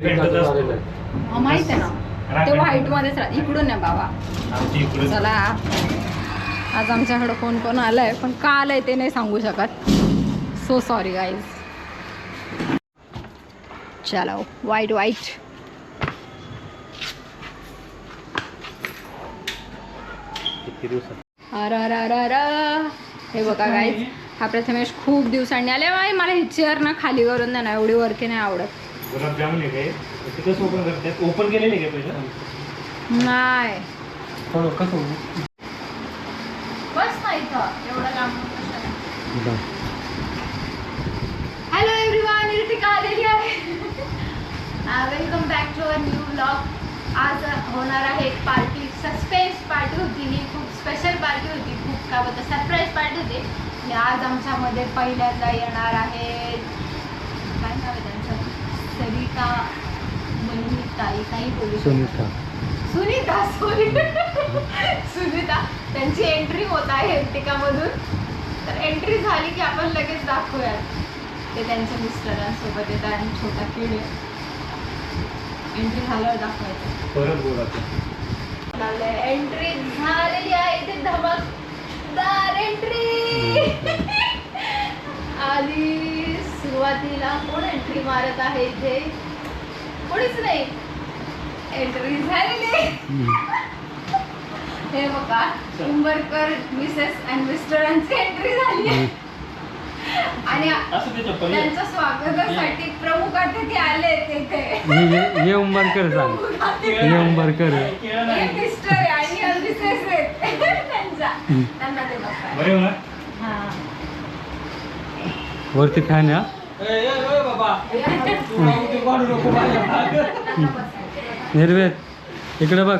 माहीत आहे ना? ते व्हाईट मध्येच राहत इकडून नाही बाबा. चला. आज आमच्याकडं कोण कोण आलंय पण का आलंय ते नाही सांगू शकत. सो सॉरी गाईज चलो वाईट वाईट किती दिवसात? अर अर अर अर हे बघा गाईज हा प्रथमेश खूप दिवसांनी आले बाई मला ही चेअर ना खाली करून द्या ना एवढी वरकी नाही आवडत. गुलाबजामुन आहे काय ते कसं ओपन करतात? ओपन केलेले काय पहिलं? नाही. थोडं कसं बस ना इथं. एवढं लांब हॅलो एव्हरीवन ऋतिका आलेली आहे. Welcome back to our new blog आज होणार आहे एक पार्टी सस्पेन्स पार्टी होती. ही खूप स्पेशल पार्टी होती. खूप काय बोलतं सरप्राईज पार्टी होती. आणि आज आमच्यामध्ये पहिल्यांदा येणार आहे काय नाव आहे त्यांचं ताई काही सुनीता. सुनीता सुनीता सुनीता त्यांची एंट्री होत आहे एंटिकामधून. तर एंट्री झाली की आपण लगेच दाखवूयात. ते त्यांच्या मिस्टरांसोबत येतात आणि छोटा किड एंट्री झाल्यावर दाखवायचं. परत बोला एंट्री झालेली आहे. इथे धमकदार एंट्री आणि सुरुवातीला कोण एंट्री मारत आहे इथे कोणीच नाही. एंट्री झालेली हे बघा उंबरकर मिसेस अँड मिस्टरांची एंट्री झाली आहे. आणि. त्यांच्या स्वागतासाठी प्रमुख अतिथी आले तिथे हे उंबरकर हे उंबरकर. मिस्टर आणि मिसेस त्यांचा. त्यांना ते वरती फॅन आहे निर्वेद इकडे बघ.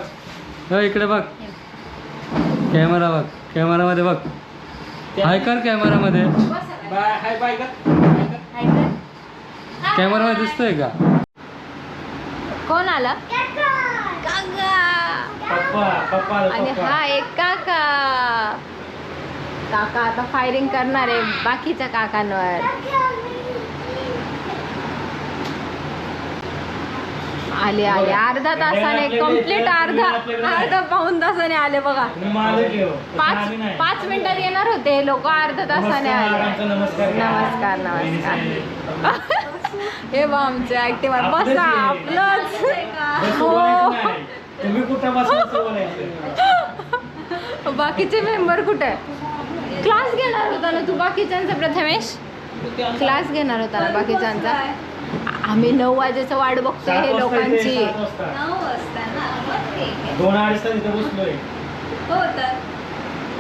अ, इकडे बघ. कॅमेरा बघ. कॅमेरामध्ये बघ. हाय कर कॅमेरामध्ये. बाय हाय बाय का कॅमेरामध्ये दिसतोय का? कोण आला? आणि हा एक काका. काका आता फायरिंग करणार आहे बाकीच्या काकांवर. आले आले. अर्धा तासाने कंप्लीट अर्धा अर्धा पाऊन तासाने आले बघा. तसं पाच. पाच मिनिटात येणार होते हे लोक अर्धा तासाने आले. नमस्कार. नमस्कार, हे बा आमचे ऍक्टिव्ह बसा आपलंच. बस हो. बाकीचे मेंबर कुठे? क्लास घेणार होता ना तू बाकीच्यांचा प्रथमेश? क्लास घेणार होता ना बाकीच्यांचा? आम्ही नऊ वाजेचं वाट बघतोय हे लोकांची. सात वाजता. नऊ वाजता ना? मग ठीक आहे. दोन अडीच तास इथे बसलोय. हो तर.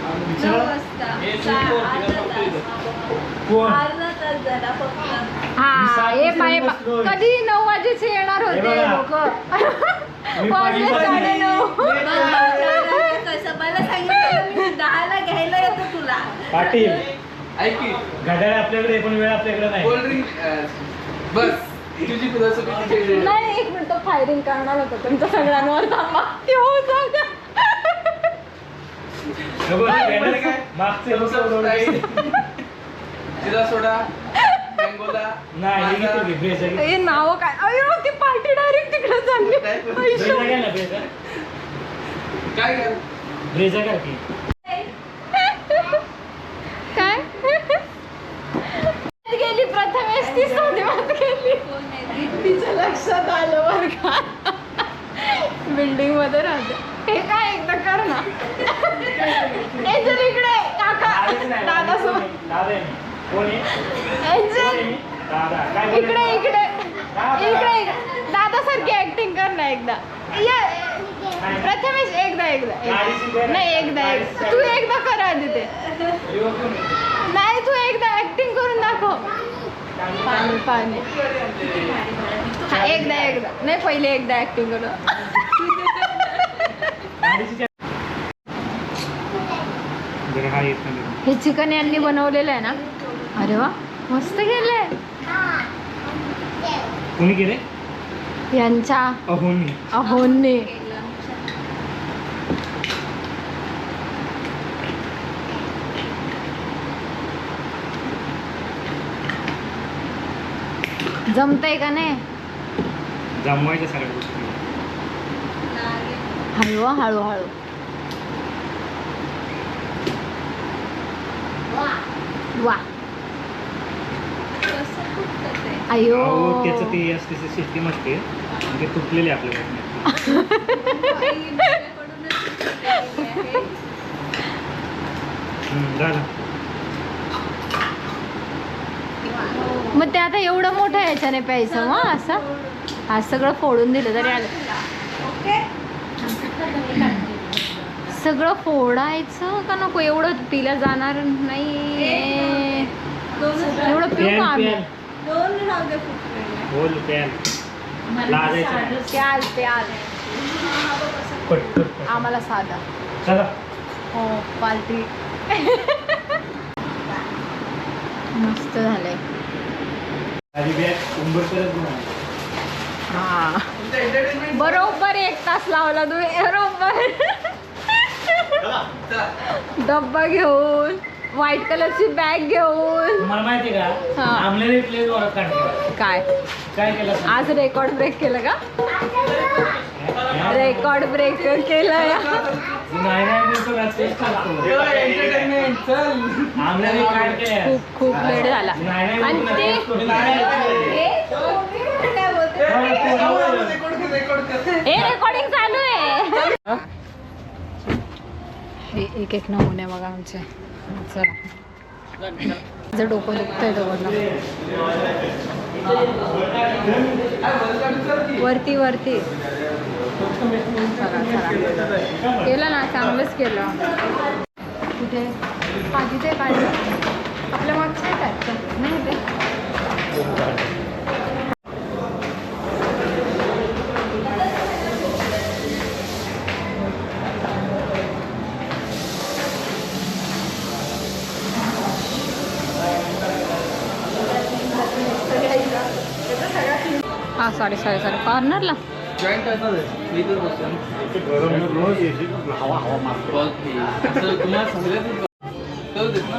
नऊ विचारा. वाजता. हे चा- चूक अर्धा करते तास. कोण? अर्धा तास झाला फक्त. मी हा हे. कधी नऊ वाजेचे येणार हे होते बघा. लोक? मी वाजले पहिली साडे नऊ पाहिली. बघ, कसं मला सांगितलं मी दहाला घ्यायला येतो तुला. पाटील. ऐक की. घड्याळ आपल्याकडे आहे, पण वेळ आपल्याकडे नाही. कोल्ड्रिंक बस तुझी फिलॉसॉफी नाही एक मिनिट फायरिंग करणार होतं तुमच्या सगळ्यांवर थांबा ते होऊ जाऊ हे बघ, काय? घड्याळ काय? मागचे लोक Thumbs up उडवले. नाही. जिरा सोडा मँगोला नाही हे किती घे, ब्रेजा घे. हे नाव काय अयो ती पार्टी डायरेक्ट तिकडे चालली. काय कर ब्रेजा. काय गेली प्रथमेश ती सोनेवात गेली तिच्या लक्षात आलं बर का बिल्डिंगमध्ये राहते हे काय एकदा कर ना. एंजल इकडे काका दादा एंजल इकडे? इकडे. दादा. इकडे दादा सारखी ऍक्टिंग कर ना एकदा. ये प्रथमेश एकदा एकदा नाही एकदा तू एकदा कर आधी ते? नाही तू एकदा पाणी पाणी. हा एकदा एकदा. नाही पहिले एकदा ऍक्टिंग करू. हा. हे चिकन यांनी बनवलेलं आहे ना? अरे वा मस्त केलंय. कोणी केले यांच्या अहोनी. अहोंनी. जमतंय का नाही? जमवायच्या सगळ्या गोष्टी. हळू हा, हळू हळू. वा? अयो. अहो त्याचं ते असते सिस्टीम असते. आणि ते तुटलेले आपल्याकडे आई माझ्याकडूनच शिकलेली आहे. झालं. मग ते आता एवढं मोठं याच्याने प्यायचं मग असं? हा सगळं फोडून दिलं तरी आलं. ओके. सगळं फोडायचं का नको? एवढं पिलं जाणार नाही. एवढं पिऊ का आम्ही. प्याल प्याल. आम्हाला साधा. चला. हो पार्टी मस्त झालंय आधी बॅग उंबरकरच घेऊन आली. हा. बरोबर एक तास लावला तुम्ही. बरोबर. चला. डब्बा घेऊन व्हाईट कलरची बॅग घेऊन. माहिती का? हा. काय? काय केलं? आज रेकॉर्ड ब्रेक केलं का? रेकॉर्ड ब्रेक केलं. खूप खूप वेळ झाला आणि ते हे रेकॉर्डिंग चालू. आहे हे एक एक नमुने बघा आमचे. चला माझं डोकं दुखतंय दोघांना वरती वरती. केलं ना चांगलंच केलं. कुठे? हा तिथे काढलं आपल्या मागचं काय नाही ते. हा सॉरी सॉरी सॉरी कॉर्नरला आहे. मी इथेच बसतो. हे. तुम्हाला देत ना?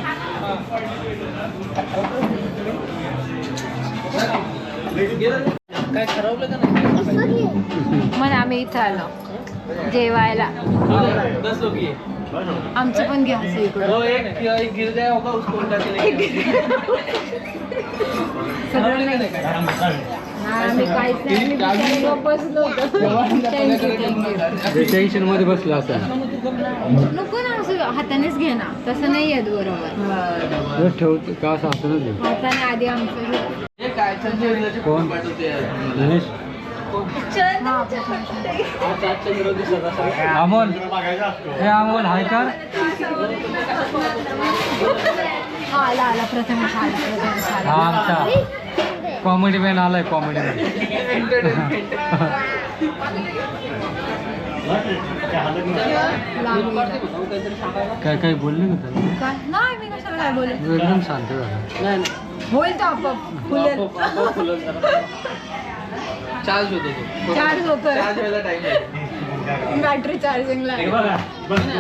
काय ठरवलं का नाही मग आम्ही इथं आलो जेवायला दस लोग ये आमचं पण घ्या असं इकडं वो एक एक गिर गया होगा उसको उल्टा के लेके सगळं नाही नाही, नाही टेन्शन मध्ये बसला असा नको ना असं हातानेच घे ना. तसं नाही येत बरोबर. ठेवतो का असं हातानच घेऊ हाताने आधी आमचं घे. हे काय? चंद्र कोण? हा, असा अमोल. हे अमोल हाय हा आला आला. प्रथमेश हा आला. आमचा. कॉमेडी मॅन आलाय कॉमेडी मॅन. एंटरटेनमेंट काय काय बोलले ना त्याला? काय? नाही मी कशाला काय बोलू? तो एकदम शांत झाला. होईल तो आपोआप. फुलेल. चार्ज होतो तो. चार्ज होतोय. चार्ज व्हायला टाइम बॅटरी चार्जिंगला हे. बघा. नाही.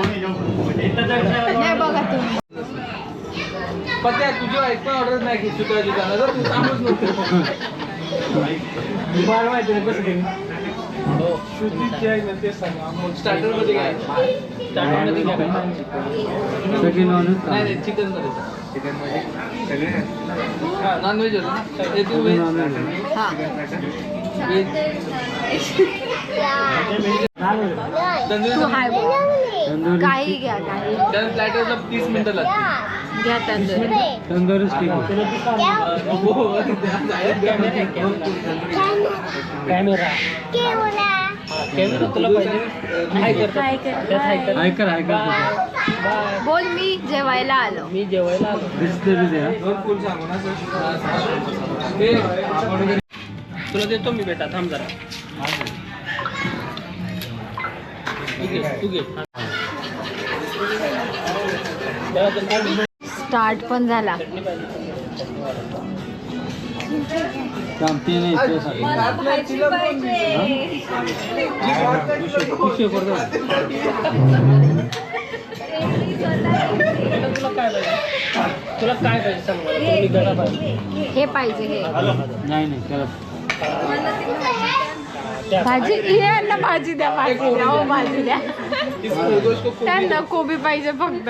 तुम्ही. पत्या तुझी एक पण ऑर्डर नाही घेतली तुझ्या दुकानात जर तू सांगूच नको मला माहिती नाही कसं केलं स्टार्टर मध्ये काय स्टार्टर मध्ये नॉन नाही नाही चिकन मध्ये चिकन मध्ये हा नॉन व्हेज होतं ना हे तू व्हेज हा तंदुरी तू हाय बोल तंदुरी काही घ्या काही त्या प्लॅटरला तीस मिनिटं लागतील घ्या हो. कॅमेरा. कॅमेरा तुला पाहिजे. हाय कर. काय कर. हाय कर. हाय कर बोल मी जेवायला आलो. मी जेवायला आलो. हे तुला देतो मी बेटा थांब जरा. तू घे तू घे. स्टार्ट पण झाला. तुला काय पाहिजे सांग हे? पाहिजे हे. नाही त्याला भाजी त्या- भाजी यांना भाजी द्या भाजी द्या. हो भाजी द्या. त्यांना कोबी पाहिजे फक्त.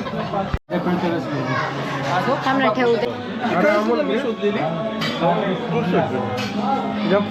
बोलवा ठेवू दे मी शोधलेली गप्प